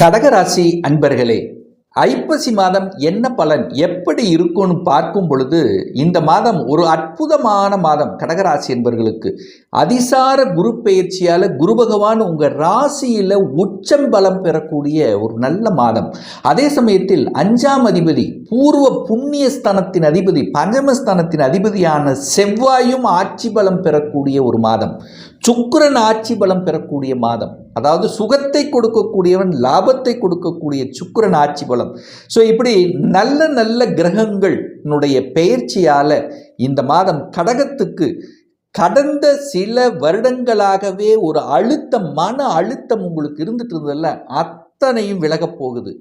கடகராசி அன்பர்களே ஐப்பசி மாதம் என்ன பலன் எப்படி இருக்கும்னு பார்க்கும் பொழுது இந்த மாதம் ஒரு அற்புதமான மாதம் கடகராசி என்பர்களுக்கு. அதிசார குரு பெயர்ச்சியால் குரு பகவான் உங்கள் ராசியில் உச்சம் பலம் பெறக்கூடிய ஒரு நல்ல மாதம். அதே சமயத்தில் அஞ்சாம் அதிபதி பூர்வ புண்ணிய ஸ்தானத்தின் அதிபதி பஞ்சமஸ்தானத்தின் அதிபதியான செவ்வாயும் ஆட்சி பலம் பெறக்கூடிய ஒரு மாதம். சுக்கரன் ஆட்சி பலம் பெறக்கூடிய மாதம். அதாவது சுகத்தை கொடுக்கக்கூடியவன் லாபத்தை கொடுக்கக்கூடிய சுக்கரன் ஆட்சி பலம். ஸோ இப்படி நல்ல நல்ல கிரகங்களுடைய பெயர்ச்சியால் இந்த மாதம் கடகத்துக்கு கடந்த சில வருடங்களாகவே ஒரு அழுத்தம் மன அழுத்தம் உங்களுக்கு இருந்துட்டு இருந்ததில்ல அத்தனையும் விலகப் போகுது.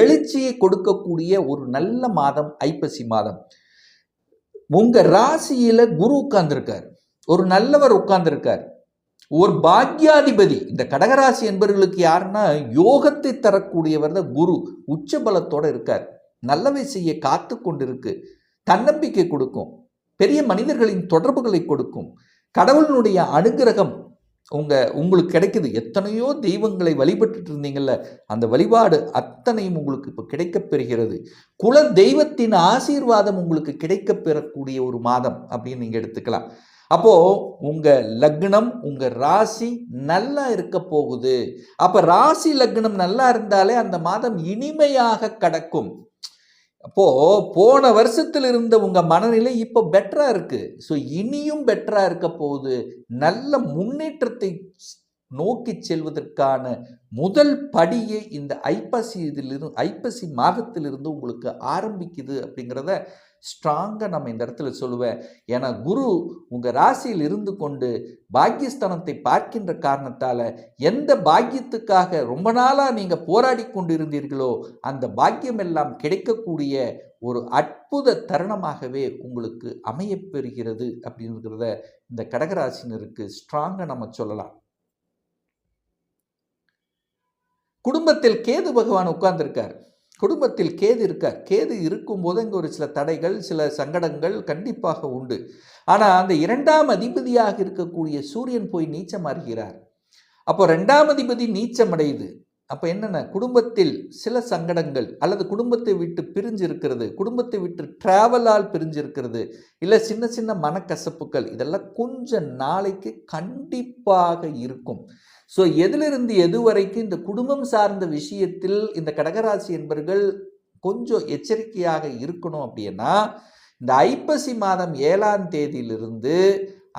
எழுச்சியை கொடுக்கக்கூடிய ஒரு நல்ல மாதம் ஐப்பசி மாதம். உங்கள் ராசியில் குரு உட்கார்ந்துருக்கார். ஒரு நல்லவர் உட்கார்ந்துருக்கார். ஒரு பாக்யாதிபதி இந்த கடகராசி என்பவர்களுக்கு யாருன்னா யோகத்தை தரக்கூடியவர் தான் குரு. உச்ச பலத்தோடு இருக்கார். நல்லவை செய்ய காத்து கொண்டிருக்கு. தன்னம்பிக்கை கொடுக்கும். பெரிய மனிதர்களின் தொடர்புகளை கொடுக்கும். கடவுளினுடைய அனுகிரகம் உங்கள் உங்களுக்கு கிடைக்குது. எத்தனையோ தெய்வங்களை வழிபட்டுட்டு இருந்தீங்கள்ல அந்த வழிபாடு அத்தனையும் உங்களுக்கு இப்போ கிடைக்கப் பெறுகிறது. குல தெய்வத்தின் ஆசீர்வாதம் உங்களுக்கு கிடைக்கப் பெறக்கூடிய ஒரு மாதம் அப்படின்னு நீங்கள் எடுத்துக்கலாம். அப்போது உங்கள் லக்னம் உங்கள் ராசி நல்லா இருக்க போகுது. அப்போ ராசி லக்னம் நல்லா இருந்தாலே அந்த மாதம் இனிமையாக கடக்கும். அப்போது போன வருஷத்தில் இருந்த உங்கள் மனநிலை இப்போ பெட்டராக இருக்குது ஸோ இனியும் பெட்டராக இருக்க போகுது. நல்ல முன்னேற்றத்தை நோக்கி செல்வதற்கான முதல் படியே இந்த ஐப்பசி இதிலிருந்து ஐப்பசி மாதத்திலிருந்து உங்களுக்கு ஆரம்பிக்குது அப்படிங்கிறத ஸ்ட்ராங்காக நம்ம இந்த இடத்துல சொல்லுவேன். ஏன்னா குரு உங்கள் ராசியில் இருந்து கொண்டு பாக்கியஸ்தானத்தை பார்க்கின்ற காரணத்தால் எந்த பாக்கியத்துக்காக ரொம்ப நாளாக நீங்கள் போராடி கொண்டு இருந்தீர்களோ அந்த பாக்கியம் எல்லாம் கிடைக்கக்கூடிய ஒரு அற்புத தருணமாகவே உங்களுக்கு அமையப்பெறுகிறது அப்படிங்கிறத இந்த கடகராசினருக்கு ஸ்ட்ராங்காக நம்ம சொல்லலாம். குடும்பத்தில் கேது பகவான் உட்கார்ந்துருக்கார். குடும்பத்தில் கேது இருக்கார். கேது இருக்கும்போது இங்கே ஒரு சில தடைகள் சில சங்கடங்கள் கண்டிப்பாக உண்டு. ஆனால் அந்த இரண்டாம் அதிபதியாக இருக்கக்கூடிய சூரியன் போய் நீச்சமாறுகிறார். அப்போ ரெண்டாம் அதிபதி நீச்சம் அடையுது அப்போ என்னென்ன? குடும்பத்தில் சில சங்கடங்கள் அல்லது குடும்பத்தை விட்டு பிரிஞ்சு இருக்கிறது குடும்பத்தை விட்டு டிராவலால் பிரிஞ்சு இருக்கிறது இல்லை சின்ன சின்ன மனக்கசப்புகள் இதெல்லாம் கொஞ்சம் நாளைக்கு கண்டிப்பாக இருக்கும். ஸோ எதிலிருந்து எது வரைக்கும் இந்த குடும்பம் சார்ந்த விஷயத்தில் இந்த கடகராசி என்பர்கள் கொஞ்சம் எச்சரிக்கையாக இருக்கணும் அப்படின்னா இந்த ஐப்பசி மாதம் ஏழாம் தேதியிலிருந்து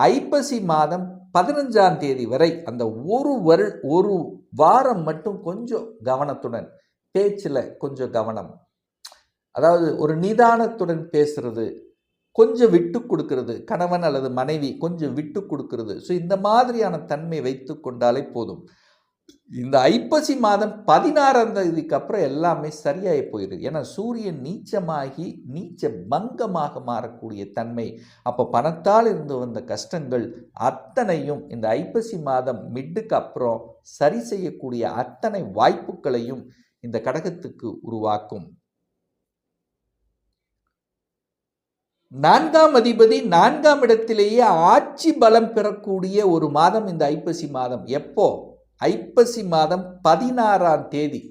ஐப்பசி மாதம் பதினஞ்சாம் தேதி வரை அந்த ஒரு வரு ஒரு வாரம் மட்டும் கொஞ்சம் கவனத்துடன் பேச்சில் கொஞ்சம் கவனம். அதாவது ஒரு நிதானத்துடன் பேசுறது கொஞ்சம் விட்டு கொடுக்கறது கணவன் அல்லது மனைவி கொஞ்சம் விட்டு கொடுக்கறது. ஸோ இந்த மாதிரியான தன்மை வைத்து கொண்டாலே போதும். இந்த ஐப்பசி மாதம் பதினாறாம் தேதிக்கு அப்புறம் எல்லாமே சரியாகி போயிடுது. ஏன்னா சூரியன் நீச்சமாகி நீச்ச பங்கமாக மாறக்கூடிய தன்மை. அப்போ பணத்தால் இருந்து வந்த கஷ்டங்கள் அத்தனையும் இந்த ஐப்பசி மாதம் மிட்டுக்கு அப்புறம் சரி செய்யக்கூடிய அத்தனை வாய்ப்புகளையும் இந்த கடகத்துக்கு உருவாக்கும். நான்காம் அதிபதி நான்காம் இடத்திலேயே ஆட்சி பலம் பெறக்கூடிய ஒரு மாதம் இந்த ஐப்பசி மாதம். எப்போ? ஐப்பசி மாதம் பதினாறாம் தேதி.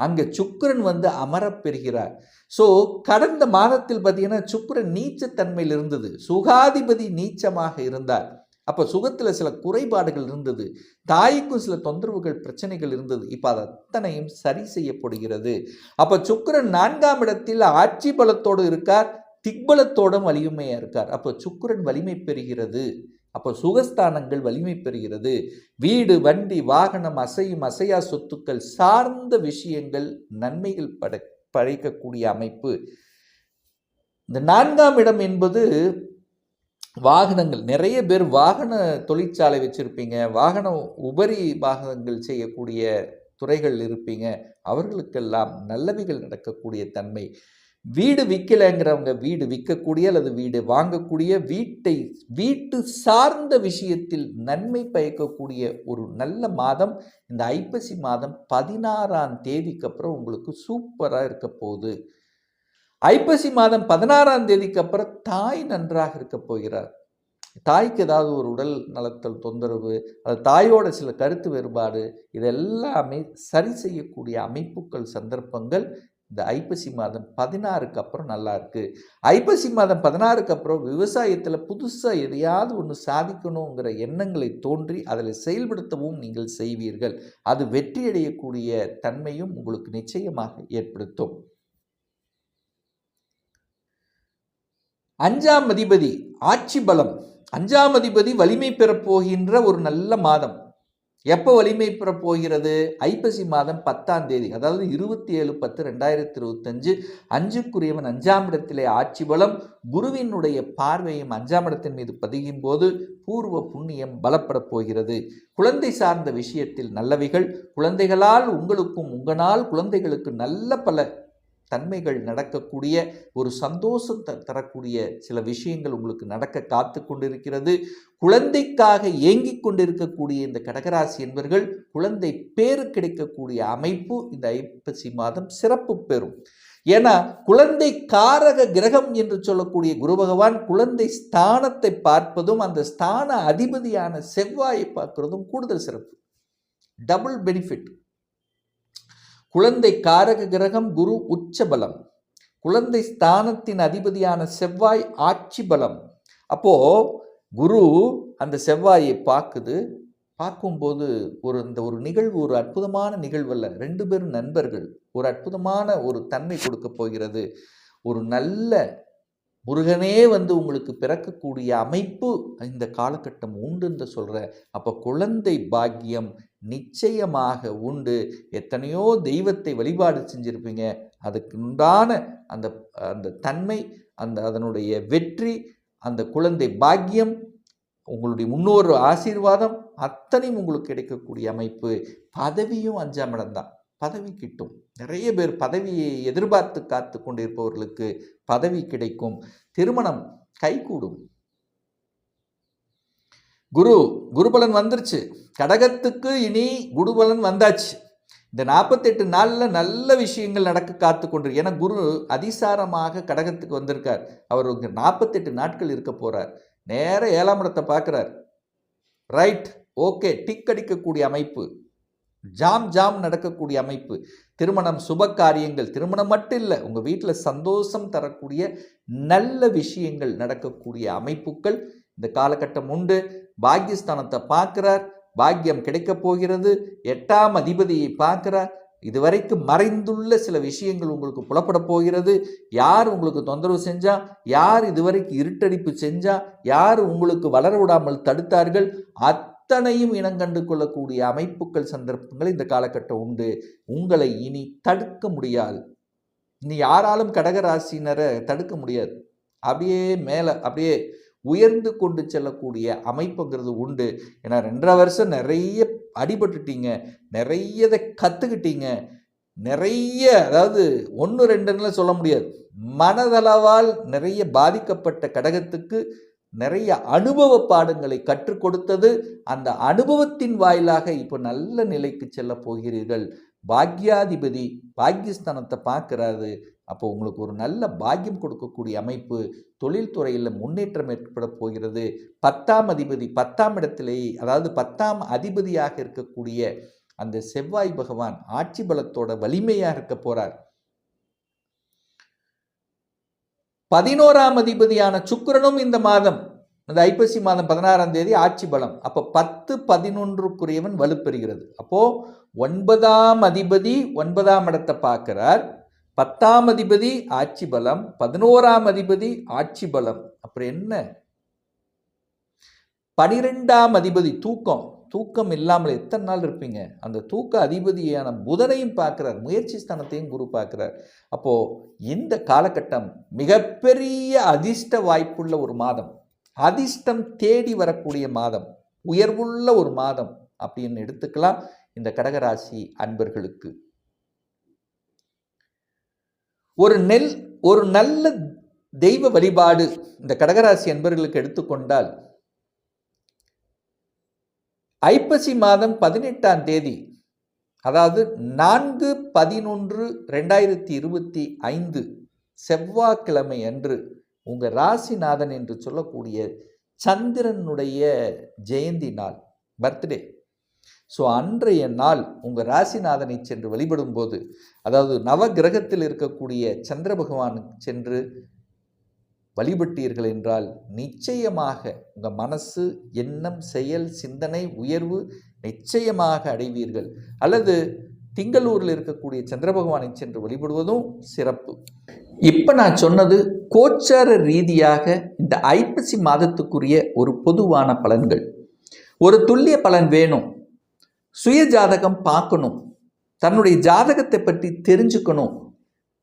அங்கே சுக்கிரன் வந்து அமரப்பெறுகிறார் ஸோ கடந்த மாதத்தில் பார்த்தீங்கன்னா சுக்கரன் நீச்சத்தன்மையில் இருந்தது. சுகாதிபதி நீச்சமாக இருந்தார். அப்போ சுகத்தில் சில குறைபாடுகள் இருந்தது. தாய்க்கும் சில தொந்தரவுகள் பிரச்சனைகள் இருந்தது. இப்போ அது அத்தனையும் சரி செய்யப்படுகிறது. அப்போ சுக்கரன் நான்காம் இடத்தில் ஆட்சி பலத்தோடு இருக்கார். திக்பலத்தோடும் வலிமையாக இருக்கார். அப்போ சுக்கிரன் வலிமை பெறுகிறது. அப்போ சுகஸ்தானங்கள் வலிமை பெறுகிறது. வீடு வண்டி வாகனம் அசையும் அசையா சொத்துக்கள் சார்ந்த விஷயங்கள் நன்மைகள் பட படைக்கக்கூடிய அமைப்பு. இந்த நான்காம் இடம் என்பது வாகனங்கள். நிறைய பேர் வாகன தொழிற்சாலை வச்சுருப்பீங்க. வாகன உபரி வாகனங்கள் செய்யக்கூடிய துறைகள் இருப்பீங்க. அவர்களுக்கெல்லாம் நல்லவைகள் நடக்கக்கூடிய தன்மை. வீடு விற்கலைங்கிறவங்க வீடு விற்கக்கூடிய அல்லது வீடு வாங்கக்கூடிய வீட்டை வீட்டு சார்ந்த விஷயத்தில் நன்மை பயக்கக்கூடிய ஒரு நல்ல மாதம் இந்த ஐப்பசி மாதம் பதினாறாம் தேதிக்கு அப்புறம் உங்களுக்கு சூப்பராக இருக்க போகுது. ஐப்பசி மாதம் பதினாறாம் தேதிக்கு அப்புறம் தாய் நன்றாக இருக்க போகிறார். தாய்க்கு ஏதாவது ஒரு உடல் நலத்தல் தொந்தரவு அது தாயோட சில கருத்து வேறுபாடு இதெல்லாமே சரி செய்யக்கூடிய அமைப்புகள் சந்தர்ப்பங்கள் இந்த ஐப்பசி மாதம் பதினாறுக்கு அப்புறம் நல்லா இருக்குது ஐப்பசி மாதம் பதினாறுக்கு அப்புறம் விவசாயத்தில் புதுசாக எதையாவது ஒன்று சாதிக்கணுங்கிற எண்ணங்களை தோன்றி அதில் செயல்படுத்தவும் நீங்கள் செய்வீர்கள். அது வெற்றியடையக்கூடிய தன்மையும் உங்களுக்கு நிச்சயமாக ஏற்படுத்தும். அஞ்சாம் அதிபதி ஆட்சி பலம். அஞ்சாம் அதிபதி வலிமை பெறப்போகின்ற ஒரு நல்ல மாதம். எப்போ வலிமை பெறப் போகிறது ஐப்பசி மாதம் பத்தாம் தேதி அதாவது இருபத்தி ஏழு பத்து ரெண்டாயிரத்தி இருபத்தஞ்சு அஞ்சுக்குரியவன் அஞ்சாம் இடத்திலே ஆட்சி பலம் குருவினுடைய பார்வையும் அஞ்சாம் இடத்தின் மீது பதியும் போது பூர்வ புண்ணியம் பலப்படப் போகிறது. குழந்தை சார்ந்த விஷயத்தில் நல்லவைகள் குழந்தைகளால் உங்களுக்கும் உங்களால் குழந்தைகளுக்கு நல்ல பல தன்மைகள் நடக்கக்கூடிய ஒரு சந்தோஷத்தை தரக்கூடிய சில விஷயங்கள் உங்களுக்கு நடக்க காத்து கொண்டிருக்கிறது. குழந்தைக்காக ஏங்கிக் கொண்டிருக்கக்கூடிய இந்த கடகராசி என்பர்கள் குழந்தை பேரு கிடைக்கக்கூடிய அமைப்பு இந்த ஐப்பசி மாதம் சிறப்பு பெறும். ஏன்னா குழந்தை காரக கிரகம் என்று சொல்லக்கூடிய குரு பகவான் குழந்தை ஸ்தானத்தை பார்ப்பதும் அந்த ஸ்தான அதிபதியான செவ்வாயை பார்க்கிறதும் கூடுதல் சிறப்பு. Double benefit. குழந்தை காரக கிரகம் குரு உச்ச பலம் குழந்தை ஸ்தானத்தின் அதிபதியான செவ்வாய் ஆட்சி பலம். அப்போ குரு அந்த செவ்வாயை பார்க்குது. பார்க்கும்போது ஒரு இந்த ஒரு நிகழ்வு ஒரு அற்புதமான நிகழ்வல்ல ரெண்டு பேரும் நண்பர்கள். ஒரு அற்புதமான ஒரு தன்மை கொடுக்க போகிறது. ஒரு நல்ல முருகனே வந்து உங்களுக்கு பிறக்கக்கூடிய அமைப்பு இந்த காலகட்டம் உண்டுன்னு சொல்கிற அப்போ குழந்தை பாக்கியம் நிச்சயமாக உண்டு. எத்தனையோ தெய்வத்தை வழிபாடு செஞ்சுருப்பீங்க. அதுக்கு உண்டான அந்த அந்த தன்மை அந்த அதனுடைய வெற்றி அந்த குழந்தை பாக்கியம் உங்களுடைய முன்னோர் ஆசீர்வாதம் அத்தனையும் உங்களுக்கு கிடைக்கக்கூடிய அமைப்பு. பதவியும் அஞ்சாம் இடம்தான் பதவி கிட்டும். நிறைய பேர் பதவியை எதிர்பார்த்து காத்து கொண்டிருப்பவர்களுக்கு பதவி கிடைக்கும். திருமணம் கைகூடும். குரு குருபலன் வந்துருச்சு. கடகத்துக்கு இனி குருபலன் வந்தாச்சு. இந்த நாற்பத்தெட்டு நாளில் நல்ல விஷயங்கள் நடக்க காத்து கொண்டு ஏன்னா குரு அதிசாரமாக கடகத்துக்கு வந்திருக்கார். அவர் நாற்பத்தெட்டு நாட்கள் இருக்க போகிறார் நேர ஏழாம் இடத்தை பார்க்குறார். ரைட் ஓகே டிக் அடிக்கக்கூடிய அமைப்பு. ஜாம் ஜாம் நடக்கக்கூடிய அமைப்பு. திருமணம் சுப காரியங்கள் திருமணம் மட்டும் இல்லை உங்கள் வீட்டில் சந்தோஷம் தரக்கூடிய நல்ல விஷயங்கள் நடக்கக்கூடிய அமைப்புகள் இந்த காலகட்டம் உண்டு. பாக்கியஸ்தானத்தை பார்க்குறார் பாக்கியம் கிடைக்கப் போகிறது எட்டாம் அதிபதியை பார்க்குறார். இதுவரைக்கும் மறைந்துள்ள சில விஷயங்கள் உங்களுக்கு புலப்பட போகிறது. யார் உங்களுக்கு தொந்தரவு செஞ்சா யார் இதுவரைக்கும் இருட்டடிப்பு செஞ்சா யார் உங்களுக்கு வளர விடாமல் தடுத்தார்கள் அத் அத்தனையும் இனங்கண்டு கொள்ளக்கூடிய அமைப்புகள் சந்தர்ப்பங்கள் இந்த காலகட்டம் உண்டு. உங்களை இனி தடுக்க முடியாது. இனி யாராலும் கடகராசினரை தடுக்க முடியாது. அப்படியே மேலே அப்படியே உயர்ந்து கொண்டு செல்லக்கூடிய அமைப்புங்கிறது உண்டு. ஏன்னா ரெண்டரை வருஷம் நிறைய அடிபட்டுட்டீங்க. நிறையதை கற்றுக்கிட்டீங்க நிறைய அதாவது ஒன்று ரெண்டுன்னு சொல்ல முடியாது. மனதளவால் நிறைய பாதிக்கப்பட்ட கடகத்துக்கு நிறைய அனுபவ பாடங்களை கற்றுக் கொடுத்தது. அந்த அனுபவத்தின் வாயிலாக இப்போ நல்ல நிலைக்கு செல்ல போகிறீர்கள். பாக்யாதிபதி பாக்கியஸ்தானத்தை பார்க்குறாரு. அப்போ உங்களுக்கு ஒரு நல்ல பாக்கியம் கொடுக்கக்கூடிய அமைப்பு தொழில்துறையில் முன்னேற்றம் ஏற்பட போகிறது. பத்தாம் அதிபதி பத்தாம் இடத்திலேயே அதாவது பத்தாம் அதிபதியாக இருக்கக்கூடிய அந்த செவ்வாய் பகவான் ஆட்சி பலத்தோட வலிமையாக இருக்க போகிறார் பதினோராம் அதிபதியான சுக்கரனும் இந்த மாதம் இந்த ஐப்பசி மாதம் பதினாறாம் தேதி ஆட்சி பலம். அப்போ பத்து பதினொன்றுக்குரியவன் வலுப்பெறுகிறது. அப்போ ஒன்பதாம் அதிபதி ஒன்பதாம் இடத்தை பார்க்கிறார். பத்தாம் அதிபதி ஆட்சி பலம் பதினோராம் அதிபதி ஆட்சி பலம். அப்புறம் என்ன? பனிரெண்டாம் அதிபதி தூக்கம். தூக்கம் இல்லாமல் எத்தனை நாள் இருப்பீங்க? அந்த தூக்க அதிபதியான புதனையும் பார்க்குறார். முயற்சி ஸ்தானத்தையும் குரு பார்க்குறார். அப்போது இந்த காலகட்டம் மிகப்பெரிய அதிர்ஷ்ட வாய்ப்புள்ள ஒரு மாதம். அதிர்ஷ்டம் தேடி வரக்கூடிய மாதம். உயர்வுள்ள ஒரு மாதம் அப்படின்னு எடுத்துக்கலாம். இந்த கடகராசி அன்பர்களுக்கு. ஒரு நெல் ஒரு நல்ல தெய்வ வழிபாடு இந்த கடகராசி அன்பர்களுக்கு எடுத்துக்கொண்டால் ஐப்பசி மாதம் பதினெட்டாம் தேதி அதாவது நான்கு பதினொன்று ரெண்டாயிரத்தி இருபத்தி ஐந்து செவ்வாய்க்கிழமை அன்று உங்கள் ராசிநாதன் என்று சொல்லக்கூடிய சந்திரனுடைய ஜெயந்தி நாள் பர்த்டே. ஸோ அன்றைய நாள் உங்கள் ராசிநாதனை சென்று வழிபடும் போது அதாவது நவ கிரகத்தில் இருக்கக்கூடிய சந்திர பகவானுக்கு சென்று வழிபட்டீர்கள் என்றால் நிச்சயமாக உங்கள் மனசு எண்ணம் செயல் சிந்தனை உயர்வு நிச்சயமாக அடைவீர்கள். அல்லது திங்களூரில் இருக்கக்கூடிய சந்திர பகவானை சென்று வழிபடுவதும் சிறப்பு. இப்போ நான் சொன்னது கோச்சார ரீதியாக இந்த ஐப்பசி மாதத்துக்குரிய ஒரு பொதுவான பலன்கள். ஒரு துல்லிய பலன் வேணும். சுய ஜாதகம் பார்க்கணும். தன்னுடைய ஜாதகத்தை பற்றி தெரிஞ்சுக்கணும்.